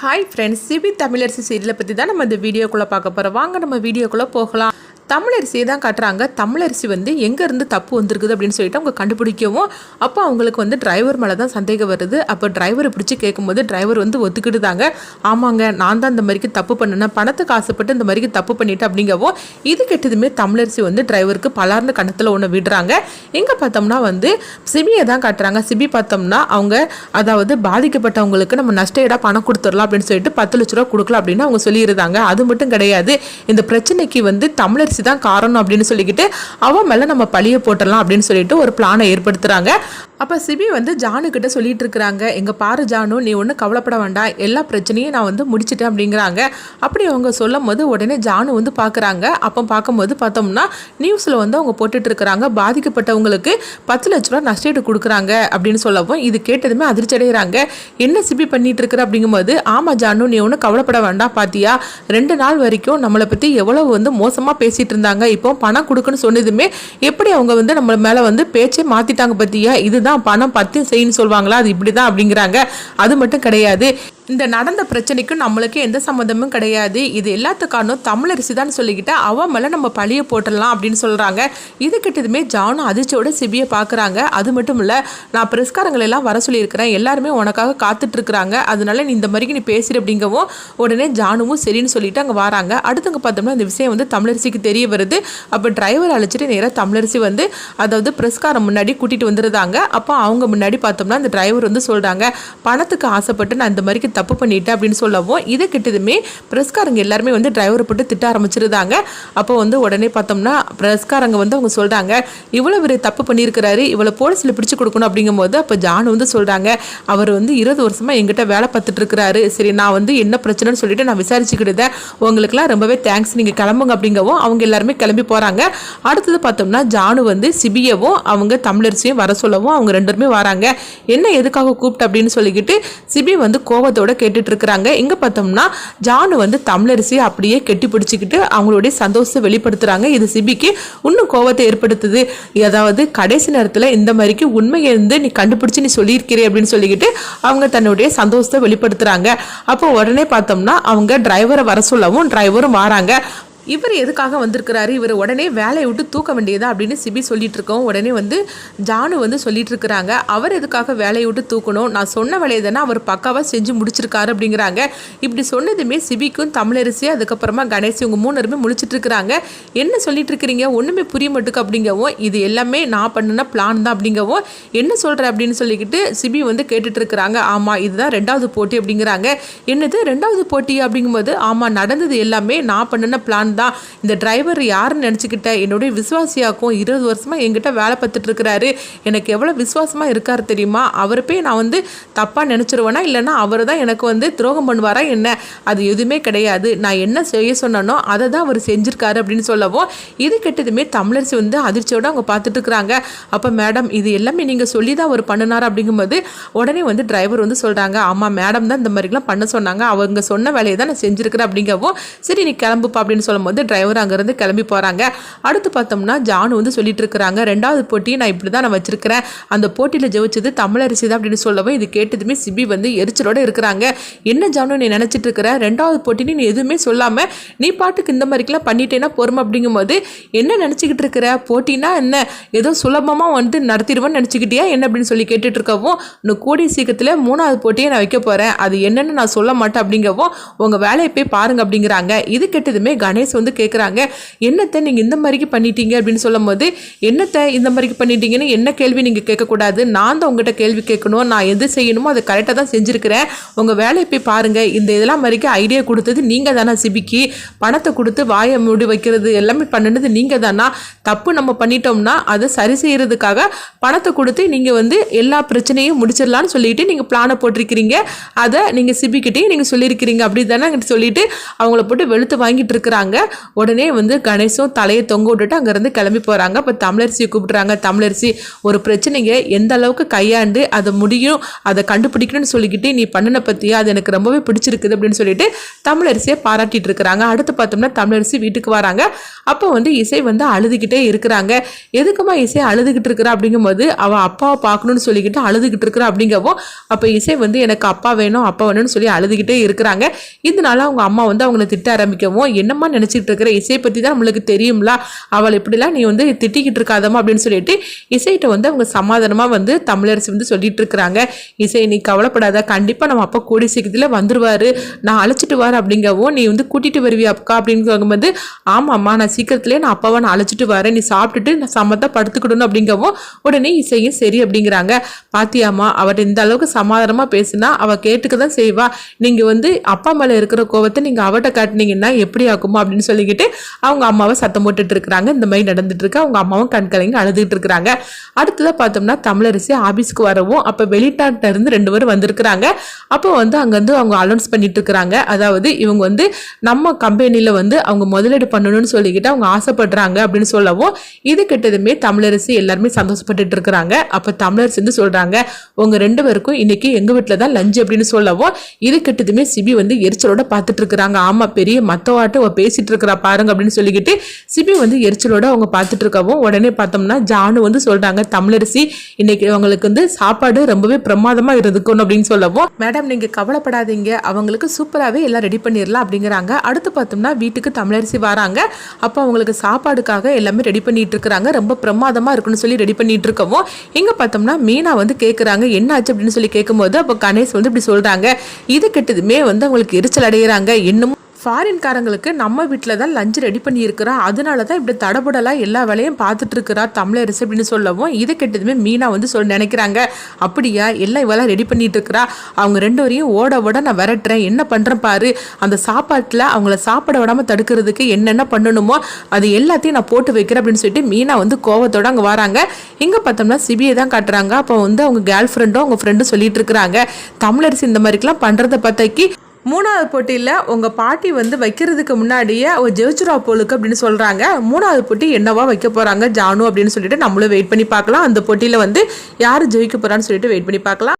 Hi friends CP Tamilarasi சீரியலை பற்றி தான் நம்ம இந்த வீடியோக்குள்ளே பார்க்க போகிறோம் வாங்க நம்ம வீடியோக்குள்ளே போகலாம். தமிழரிசியை தான் காட்டுறாங்க. தமிழரிசி வந்து எங்கேருந்து தப்பு வந்திருக்குது அப்படின்னு சொல்லிட்டு அவங்க கண்டுபிடிக்கவும் அப்போ அவங்களுக்கு வந்து டிரைவர் மேலே தான் சந்தேகம் வருது. அப்போ டிரைவரை பிடிச்சி கேட்கும்போது டிரைவர் வந்து ஒத்துக்கிட்டுதாங்க. ஆமாங்க நான் தான் இந்த மாதிரிக்கு தப்பு பண்ணினேன் பணத்துக்கு ஆசைப்பட்டு இந்த மாதிரிக்கு தப்பு பண்ணிவிட்டு அப்படிங்கவும் இது கெட்டதுமே தமிழரிசி வந்து டிரைவருக்கு பலார்ந்த கணத்தில் ஒன்று விடுறாங்க. எங்கே பார்த்தோம்னா வந்து சிபியை தான் காட்டுறாங்க. சிபி பார்த்தோம்னா அவங்க அதாவது பாதிக்கப்பட்டவங்களுக்கு நம்ம நஷ்டஈடாக பணம் கொடுத்துடலாம் அப்படின்னு சொல்லிட்டு பத்து லட்ச ரூபா கொடுக்கலாம் அப்படின்னு அவங்க சொல்லியிருந்தாங்க. அது மட்டும் கிடையாது. இந்த பிரச்சனைக்கு வந்து தமிழரிசி தான் காரணம் அப்படின்னு சொல்லிக்கிட்டு அவன் மேலே நம்ம பழிய போட்டுடலாம் அப்படின்னு சொல்லிட்டு ஒரு பிளானை ஏற்படுத்துகிறாங்க அப்போ சிபி வந்து ஜானுக்கிட்ட சொல்லிட்டு இருக்கிறாங்க எங்கள் பாரு ஜானு நீ ஒன்றும் கவலைப்பட வேண்டாம். எல்லா பிரச்சனையும் நான் வந்து முடிச்சிட்டேன் அப்படிங்கிறாங்க. அப்படி அவங்க சொல்லும் போது உடனே ஜானு வந்து பார்க்குறாங்க அப்போ பார்க்கும்போது பார்த்தோம்னா நியூஸில் வந்து அவங்க போட்டுட்டு இருக்கிறாங்க பாதிக்கப்பட்டவங்களுக்கு பத்து லட்ச ரூபா நஷ்டீடு கொடுக்குறாங்க அப்படின்னு சொல்லவும் இது கேட்டதுமே அதிர்ச்சி அடைகிறாங்க. என்ன சிபி பண்ணிட்டு இருக்கிற அப்படிங்கும்போது ஆமாம் ஜானு நீ ஒன்றும் கவலைப்பட வேண்டாம் பாத்தியா? ரெண்டு நாள் வரைக்கும் நம்மளை பற்றி எவ்வளவு வந்து மோசமாக பேசிட்டு இருந்தாங்க இப்போ பணம் கொடுக்குன்னு சொன்னதுமே எப்படி அவங்க வந்து நம்ம மேலே வந்து பேச்சே மாற்றிட்டாங்க பார்த்தியா இதுதான் பணம் பத்து செய்யன்னு சொல்லுவாங்களா அது இப்படி தான் அப்படிங்கிறாங்க. அது மட்டும் கிடையாது. இந்த நடந்த பிரச்சனைக்கும் நம்மளுக்கு எந்த சம்மந்தமும் கிடையாது. இது எல்லாத்துக்கானும் தமிழரசி தான் சொல்லிக்கிட்டு அவன் மேலே நம்ம பழிய போட்டுடலாம் அப்படின்னு சொல்கிறாங்க இது கிட்டதுமே ஜானும் அதிர்ச்சியோட சிபியை பார்க்குறாங்க அது மட்டும் இல்லை நான் பிரஸ்காரங்களை எல்லாம் வர சொல்லியிருக்கிறேன். எல்லாருமே உனக்காக காத்துட்ருக்குறாங்க. அதனால நீ இந்த மாதிரிக்கு நீ பேசுகிற அப்படிங்கவும் உடனே ஜானுவும் சரின்னு சொல்லிட்டு அங்கே வராங்க. அடுத்தவங்க பார்த்தோம்னா இந்த விஷயம் வந்து தமிழரசிக்கு தெரிய வருது. அப்போ டிரைவர் அழைச்சிட்டு நேராக தமிழரசி வந்து அதாவது பிரஸ்காரம் முன்னாடி கூட்டிகிட்டு வந்துருந்தாங்க. அப்போ அவங்க முன்னாடி பார்த்தோம்னா அந்த டிரைவர் வந்து சொல்கிறாங்க பணத்துக்கு ஆசைப்பட்டு நான் இந்த மாதிரிக்கு தப்பு பண்ணிட்டேன் அப்படின்னு சொல்லவும் இதை கிட்டதுமே பிரஸ்காரங்க எல்லாருமே வந்து டிரைவரை போட்டு திட்ட ஆரம்பிச்சிருந்தாங்க. அப்போ வந்து உடனே பார்த்தோம்னா பிரஸ்காரங்க வந்து அவங்க சொல்கிறாங்க இவ்வளோ பெரிய தப்பு பண்ணியிருக்கிறாரு இவ்வளோ போலீஸில் பிடிச்சு கொடுக்கணும். அப்படிங்கும்போது அப்போ ஜானு வந்து சொல்கிறாங்க அவர் வந்து இருபது வருஷமாக எங்கிட்ட வேலை பார்த்துட்டு இருக்கிறாரு சரி நான் வந்து என்ன பிரச்சனைன்னு சொல்லிட்டு நான் விசாரிச்சுக்கிட்டேன் உங்களுக்குலாம் ரொம்பவே தேங்க்ஸ் நீங்கள் கிளம்புங்க அப்படிங்கவும் அவங்க எல்லாருமே கிளம்பி போகிறாங்க அடுத்தது பார்த்தோம்னா ஜானு வந்து சிபியவும் அவங்க தமிழரசியும் வர சொல்லவும் அவங்க ரெண்டுமே வராங்க. என்ன எதுக்காக கூப்பிட்டு? அப்படின்னு சொல்லிக்கிட்டு சிபி வந்து கோபத்தோட கேட்டுட்டு இருக்கிறாங்க இங்கே பார்த்தோம்னா ஜானு வந்து தமிழரசி அப்படியே கெட்டி பிடிச்சிக்கிட்டு அவங்களுடைய சந்தோஷத்தை வெளிப்படுத்துகிறாங்க இது சிபிக்கு இன்னும் கோபத்தை ஏற்படுத்துது. அதாவது கடைசி நேரத்தில் இந்த மாதிரிக்கு உண்மையை இருந்து நீ கண்டுபிடிச்சு நீ சொல்லியிருக்கிறே அப்படின்னு சொல்லிக்கிட்டு அவங்க தன்னுடைய சந்தோஷத்தை வெளிப்படுத்துகிறாங்க அப்போ உடனே பார்த்தோம்னா அவங்க டிரைவரை வர சொல்லவும் டிரைவரும் வராங்க. இவர் எதுக்காக வந்திருக்கிறாரு? இவர் உடனே வேலையை விட்டு தூக்க வேண்டியதா அப்படின்னு சிபி சொல்லிட்டு இருக்கோம் உடனே வந்து ஜானு வந்து சொல்லிட்டு இருக்கிறாங்க. அவர் எதுக்காக வேலையை விட்டு தூக்கணும்? நான் சொன்ன வேலையை தானே அவர் பக்காவாக செஞ்சு முடிச்சிருக்காரு அப்படிங்கிறாங்க. இப்படி சொன்னதுமே சிபிக்கும் தமிழரசி அதுக்கப்புறமா கணேசி இவங்க மூணருமே பேருமே முழிச்சிட்டு இருக்கிறாங்க. என்ன சொல்லிட்டு இருக்கிறீங்க? ஒன்றுமே புரிய மாட்டுக்கு அப்படிங்கவும் இது எல்லாமே நான் பண்ணின பிளான் தான் அப்படிங்கவும் என்ன சொல்கிற அப்படின்னு சொல்லிக்கிட்டு சிபி வந்து கேட்டுட்டு இருக்கிறாங்க. ஆமாம் இதுதான் ரெண்டாவது போட்டி அப்படிங்கிறாங்க. என்னது? ரெண்டாவது போட்டி அப்படிங்கும்போது ஆமாம் நடந்தது எல்லாமே நான் பண்ணின பிளான் தான் இந்த டிரைவர் யாருன்னு நினச்சிக்கிட்ட என்னுடைய விசுவாசியாக்கும் இருபது வருஷமாக என்கிட்ட வேலை பார்த்துட்டு இருக்கிறாரு. எனக்கு எவ்வளோ விசுவாசமாக இருக்கார் தெரியுமா? அவர் போய் நான் வந்து தப்பாக நினச்சிருவேனா? இல்லைன்னா அவர் தான் எனக்கு வந்து துரோகம் பண்ணுவாரா என்ன? அது எதுவுமே கிடையாது. நான் என்ன செய்ய சொன்னனோ அதை தான் அவர் செஞ்சிருக்காரு அப்படின்னு சொல்லவும் இது கெட்டதுமே தமிழரசி வந்து அதிர்ச்சியோடு அவங்க பார்த்துட்டு இருக்கிறாங்க. அப்போ மேடம் இது எல்லாமே நீங்கள் சொல்லி தான் அவர் பண்ணினார் அப்படிங்கும்போது உடனே வந்து டிரைவர் வந்து சொல்கிறாங்க ஆமாம் மேடம் தான் இந்த மாதிரிலாம் பண்ண சொன்னாங்க. அவங்க சொன்ன வேலையை தான் நான் செஞ்சுருக்கிறேன் அப்படிங்கவும் சரி நீ கிளம்புப்பா அப்படின்னு வந்து டிரைவர் அங்கேருந்து கிளம்பி போகிறாங்க அடுத்து பார்த்தோம்னா ஜானு வந்து சொல்லிட்டு இருக்கிறாங்க. ரெண்டாவது போட்டியை நான் இப்படி தான் நான் வச்சிருக்கிறேன். அந்த போட்டியில் ஜெயிச்சது தமிழரசி தான் அப்படின்னு சொல்லவும் இது கேட்டதுமே சிபி வந்து எரிச்சலோடு இருக்கிறாங்க. என்ன ஜானு நீ நினச்சிட்டு இருக்கிற? ரெண்டாவது போட்டின்னு நீ எதுவுமே சொல்லாமல் நீ பாட்டுக்கு இந்த மாதிரிக்கெல்லாம் பண்ணிட்டேன்னா பொறுமை அப்படிங்கும்போது என்ன நினச்சிக்கிட்டு இருக்கிற? போட்டினா என்ன? ஏதோ சுலபமாக வந்து நடத்திடுவேன்னு நினச்சிக்கிட்டியா? என்ன அப்படின்னு சொல்லி கேட்டுட்டு இருக்கவும் இன்னும் கூடிய சீக்கிரத்தில் மூணாவது போட்டியை நான் வைக்க போகிறேன் அது என்னென்னு நான் சொல்ல மாட்டேன் அப்படிங்கவும் உங்கள் வேலையை போய் பாருங்க அப்படிங்கிறாங்க. இது கெட்டதுமே கணேஷ் வந்து கேட்குறாங்க என்னத்தை நீங்கள் இந்த மாதிரிக்கு பண்ணிட்டீங்க? அப்படின்னு சொல்லும் போது என்னத்தை இந்த மாதிரிக்கு பண்ணிட்டீங்கன்னு என்ன கேள்வி நீங்கள் கேட்கக்கூடாது? நான் தான் உங்கள்கிட்ட கேள்வி கேட்கணும். நான் எது செய்யணுமோ அதை கரெக்டாக தான் செஞ்சுருக்கிறேன். உங்கள் வேலையை போய் பாருங்கள் இந்த இதெல்லாம் மாதிரிக்கு ஐடியா கொடுத்தது நீங்கள் தானே சிபிக்கு. பணத்தை கொடுத்து வாயை மூடி வைக்கிறது எல்லாமே பண்ணினது நீங்கள் தானா. தப்பு நம்ம பண்ணிட்டோம்னா அதை சரி செய்கிறதுக்காக பணத்தை கொடுத்து நீங்கள் வந்து எல்லா பிரச்சனையும் முடிச்சிடலான்னு சொல்லிட்டு நீங்கள் பிளானை போட்டிருக்கிறீங்க. அதை நீங்கள் சிபிக்கிட்டே நீங்கள் சொல்லியிருக்கிறீங்க. அப்படி தானே சொல்லிட்டு அவங்கள போட்டு வெளுத்து வாங்கிட்டு இருக்கிறாங்க. உடனே வந்து கணேசும் தலையை தொங்க விட்டுட்டு அங்கேருந்து கிளம்பி போகிறாங்க அப்போ தமிழரசியை கூப்பிட்றாங்க. தமிழரசி ஒரு பிரச்சனையை எந்த அளவுக்கு கையாண்டு அதை முடியும் அதை கண்டுபிடிக்கணும்னு சொல்லிக்கிட்டு நீ பண்ணின பற்றியா அது எனக்கு ரொம்பவே பிடிச்சிருக்குது அப்படின்னு சொல்லிட்டு தமிழரசியை பாராட்டிட்டு இருக்கிறாங்க. அடுத்து பார்த்தோம்னா தமிழரசி வீட்டுக்கு வராங்க. அப்போ வந்து இசை வந்து அழுதுகிட்டே இருக்கிறாங்க. எதுக்குமா இசை அழுதுகிட்டு இருக்கிறா? அப்படிங்கும்போது அவள் அப்பாவை பார்க்கணும்னு சொல்லிக்கிட்டு அழுதுகிட்டு இருக்கிறா அப்படிங்கவும் அப்போ இசை வந்து எனக்கு அப்பா வேணும் அப்பா வேணும்னு சொல்லி அழுதுகிட்டே இருக்கிறாங்க. இதனால அவங்க அம்மா வந்து அவங்கள திட்ட ஆரம்பிக்கவும் என்னம்மா நினச்சிட்டு இருக்கிற இசை பற்றி தான் நம்மளுக்கு தெரியும்ல? அவள் இப்படிலாம் நீ வந்து திட்டிக்கிட்டு இருக்காதமா அப்படின்னு சொல்லிட்டு இசைகிட்ட வந்து அவங்க சமாதானமாக வந்து தமிழரசி வந்து சொல்லிட்டு இருக்கிறாங்க. இசை நீ கவலைப்படாத. கண்டிப்பாக நம்ம அப்பா கூடி சீக்கிரத்தில் வந்துருவாரு. நான் அழைச்சிட்டு வரேன் அப்படிங்கவும் நீ வந்து கூட்டிகிட்டு வருவியா அக்கா அப்படின்னு சொல்லும்போது ஆமாம்மா நான் சீக்கிரத்துலேயே நான் அப்பாவை நான் அழைச்சிட்டு வரேன். நீ சாப்பிட்டுட்டு நான் சமத்தா படுத்துக்கிடணும் அப்படிங்கவும் உடனே இசையும் சரி அப்படிங்கிறாங்க. பாத்தியாமா அவர் இந்த அளவுக்கு சமாதானமாக பேசுனா அவள் கேட்டுக்க தான் செய்வா. நீங்கள் வந்து அப்பா மேலே இருக்கிற கோவத்தை நீங்கள் அவட்ட காட்டினீங்கன்னா எப்படி ஆகுமா அப்படின்னு சொல்லிக்கிட்டு அவங்க அம்மாவை சத்தம் போட்டுட்டு இருக்கிறாங்க. இந்த மாதிரி நடந்துட்டு இருக்கு. அவங்க அம்மாவும் கண் அழுதுகிட்டு இருக்கிறாங்க. அடுத்ததாக பார்த்தோம்னா தமிழரசி ஆபீஸ்க்கு வரவும் அப்போ வெளிநாட்டில இருந்து ரெண்டு பேரும் வந்திருக்கிறாங்க. அப்போ வந்து அங்கேருந்து அவங்க அலௌன்ஸ் பண்ணிட்டு இருக்கிறாங்க. அதாவது இவங்க வந்து நம்ம கம்பெனியில் வந்து அவங்க முதலீடு பண்ணணும்னு சொல்லிக்கிட்டு அவங்க ஆசைப்படுறாங்க அப்படின்னு சொல்லவும் இது கிட்டதுமே தமிழரசி எல்லாருமே சந்தோஷப்பட்டுட்டு இருக்கிறாங்க. அப்போ தமிழரசி வந்து சொல்றாங்க உங்க ரெண்டு பேருக்கும் இன்னைக்கு எங்க வீட்டில் தான் லஞ்ச் அப்படின்னு சொல்லவும் இது கிட்டதுமே சிபி வந்து எரிச்சலோட பார்த்துட்டு இருக்கிறாங்க. ஆமா பெரிய மத்தவாட்டு பேசிட்டு பேசிட்டு இருக்கிறா பாருங்க அப்படின்னு சொல்லிக்கிட்டு சிபி வந்து எரிச்சலோட அவங்க பார்த்துட்டு இருக்கவும் உடனே பார்த்தோம்னா ஜானு வந்து சொல்றாங்க தமிழரசி இன்னைக்கு அவங்களுக்கு வந்து சாப்பாடு ரொம்பவே பிரமாதமா இருந்துக்கணும் அப்படின்னு சொல்லவும் மேடம் நீங்க கவலைப்படாதீங்க. அவங்களுக்கு சூப்பராகவே எல்லாம் ரெடி பண்ணிடலாம் அப்படிங்கிறாங்க. அடுத்து பார்த்தோம்னா வீட்டுக்கு தமிழரசி வராங்க. அப்போ அவங்களுக்கு சாப்பாடுக்காக எல்லாமே ரெடி பண்ணிட்டு இருக்கிறாங்க ரொம்ப பிரமாதமா இருக்குன்னு சொல்லி ரெடி பண்ணிட்டு இருக்கவும் இங்க பார்த்தோம்னா மீனா வந்து கேட்குறாங்க என்ன ஆச்சு அப்படின்னு சொல்லி கேட்கும்போது அப்போ கணேஷ் வந்து இப்படி சொல்றாங்க. இது கெட்டதுமே வந்து அவங்களுக்கு எரிச்சல் அடைகிறாங்க இன்னமும் ஃபாரின்காரங்களுக்கு நம்ம வீட்டில் தான் லஞ்ச் ரெடி பண்ணியிருக்கிறா. அதனால தான் இப்படி தடபுடலாக எல்லா வேலையும் பார்த்துட்டு இருக்கிறா தமிழரசு அப்படின்னு சொல்லவும் இதை கெட்டதுமே மீனா வந்து சொல் நினைக்கிறாங்க. அப்படியா? எல்லாம் இவெல்லாம் ரெடி பண்ணிட்டு இருக்கிறா அவங்க ரெண்டு வரையும் ஓட ஓட நான் விரட்டுறேன். என்ன பண்ணுறேன் பாரு? அந்த சாப்பாட்டில் அவங்கள சாப்பிட விடாமல் தடுக்கிறதுக்கு என்னென்ன பண்ணணுமோ அது எல்லாத்தையும் நான் போட்டு வைக்கிறேன் அப்படின்னு சொல்லிட்டு மீனா வந்து கோவத்தோட அங்கே வராங்க. இங்கே பார்த்தோம்னா சிபியை தான் காட்டுறாங்க. அப்போ வந்து அவங்க கேர்ள் ஃப்ரெண்டும் அவங்க ஃப்ரெண்டும் சொல்லிட்டு இருக்கிறாங்க தமிழரசு இந்த மாதிரிக்கெல்லாம் பண்ணுறத பார்த்தாக்கி மூணாவது போட்டியில் உங்கள் பாட்டி வந்து வைக்கிறதுக்கு முன்னாடியே அவள் ஜெயிச்சுரா போலுக்கு அப்படின்னு சொல்கிறாங்க மூணாவது போட்டி என்னவா வைக்க போகிறாங்க ஜானு அப்படின்னு சொல்லிட்டு நம்மளும் வெயிட் பண்ணி பார்க்கலாம். அந்த போட்டியில் வந்து யார் ஜெயிக்க போகிறான்னு சொல்லிட்டு வெயிட் பண்ணி பார்க்கலாம்.